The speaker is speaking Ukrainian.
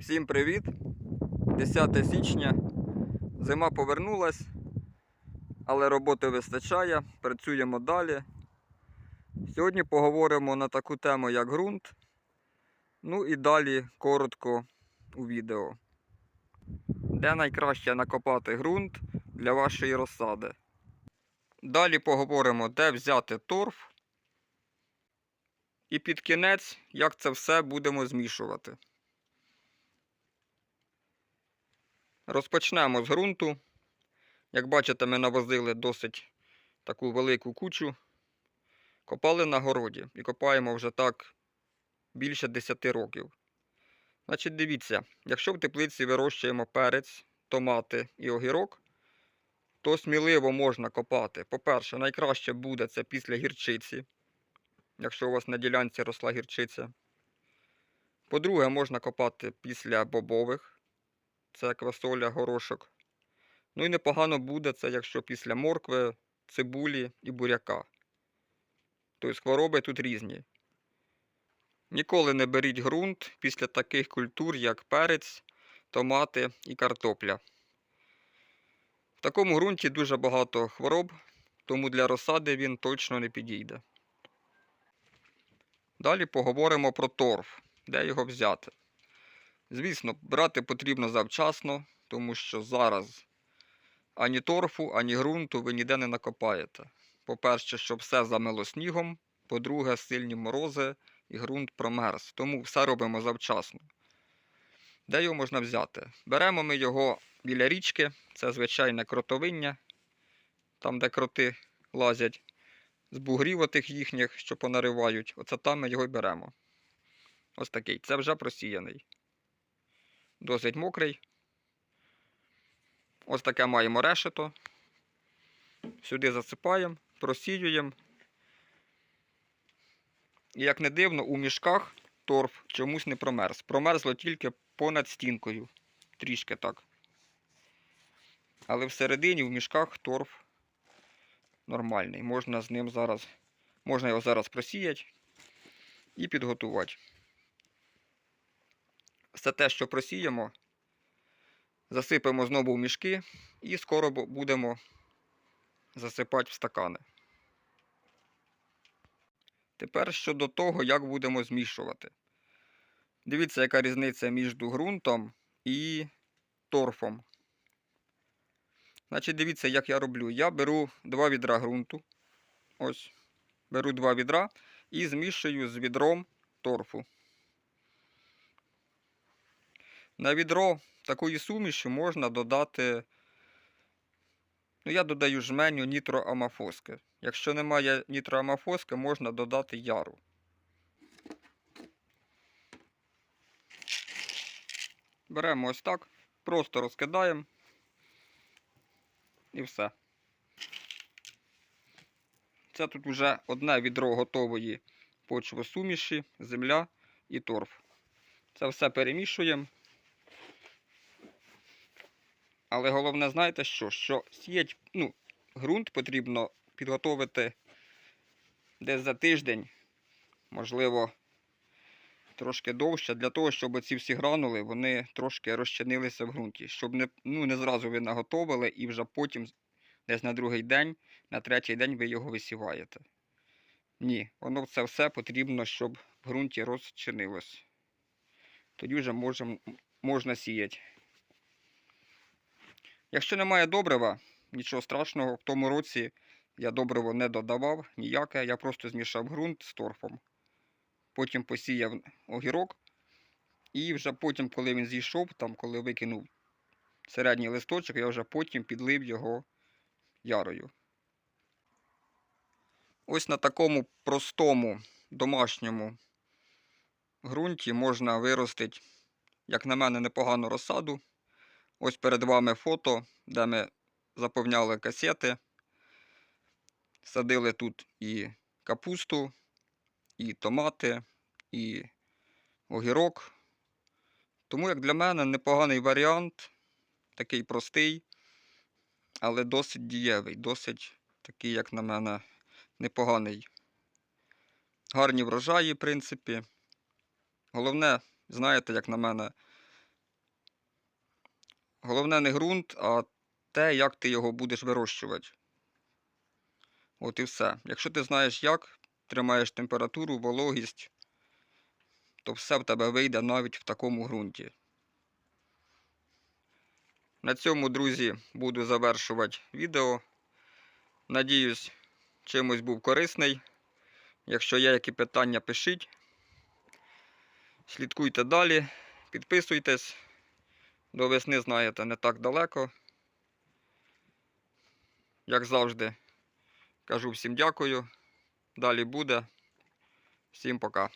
Всім привіт! 10 січня. Зима повернулась, але роботи вистачає. Працюємо далі. Сьогодні поговоримо на таку тему, як ґрунт. Ну і далі коротко у відео. Де найкраще накопати ґрунт для вашої розсади. Далі поговоримо, де взяти торф. І під кінець, як це все будемо змішувати. Розпочнемо з ґрунту. Як бачите, ми навозили досить таку велику кучу. Копали на городі і копаємо вже так більше 10 років. Значить, дивіться, якщо в теплиці вирощуємо перець, томати і огірок, то сміливо можна копати. По-перше, найкраще буде це після гірчиці, якщо у вас на ділянці росла гірчиця. По-друге, можна копати після бобових це квасоля, горошок. Ну і непогано буде це, якщо після моркви, цибулі і буряка. Тобто хвороби тут різні. Ніколи не беріть ґрунт після таких культур, як перець, томати і картопля. В такому ґрунті дуже багато хвороб, тому для розсади він точно не підійде. Далі поговоримо про торф, де його взяти. Звісно, брати потрібно завчасно, тому що зараз ані торфу, ані ґрунту ви ніде не накопаєте. По-перше, щоб все замило снігом, по-друге, сильні морози і ґрунт промерз. Тому все робимо завчасно. Де його можна взяти? Беремо ми його біля річки, це звичайне кротовиння, там, де кроти лазять, з бугрів отих їхніх, що понаривають. Оце там ми його й беремо. Ось такий. Це вже просіяний досить мокрий. Ось таке маємо решето. Сюди засипаємо, просіюємо. І як не дивно, у мішках торф чомусь не промерз. Промерзло тільки понад стінкою. Трішки так. Але всередині в мішках торф нормальний. Можна з ним зараз, можна його зараз просіяти і підготувати. Все те, що просіємо, засипемо знову в мішки і скоро будемо засипати в стакани. Тепер щодо того, як будемо змішувати. Дивіться, яка різниця між ґрунтом і торфом. Значить, дивіться, як я роблю. Я беру два відра ґрунту. Ось. Беру два відра і змішую з відром торфу. На відро такої суміші можна додати, ну я додаю жменю нітроамафоски. Якщо немає нітроамафоски, можна додати яру. Беремо ось так, просто розкидаємо і все. Це тут вже одне відро готової почвосуміші, земля і торф. Це все перемішуємо. Але головне, знаєте що? Що сіять, ну, ґрунт потрібно підготовити десь за тиждень, можливо, трошки довше, для того, щоб ці всі гранули вони трошки розчинилися в ґрунті. Щоб не, ну, не зразу ви наготовили і вже потім, десь на другий день, на третій день ви його висіваєте. Ні, воно це все потрібно, щоб в ґрунті розчинилось. Тоді вже можем, можна сіяти. Якщо немає добрива, нічого страшного, в тому році я добриво не додавав ніяке, я просто змішав ґрунт з торфом. Потім посіяв огірок. І вже потім, коли він зійшов, там, коли викинув середній листочок, я вже потім підлив його ярою. Ось на такому простому домашньому ґрунті можна виростити, як на мене, непогану розсаду. Ось перед вами фото, де ми заповняли касети. Садили тут і капусту, і томати, і огірок. Тому, як для мене, непоганий варіант, такий простий, але досить дієвий, досить такий, як на мене, непоганий. Гарні врожаї, в принципі. Головне, знаєте, як на мене, Головне не ґрунт, а те, як ти його будеш вирощувати. От і все. Якщо ти знаєш як, тримаєш температуру, вологість, то все в тебе вийде навіть в такому ґрунті. На цьому, друзі, буду завершувати відео. Надіюсь, чимось був корисний. Якщо є які питання, пишіть. Слідкуйте далі, підписуйтесь. До весни, знаєте, не так далеко. Як завжди, кажу всім дякую. Далі буде. Всім пока.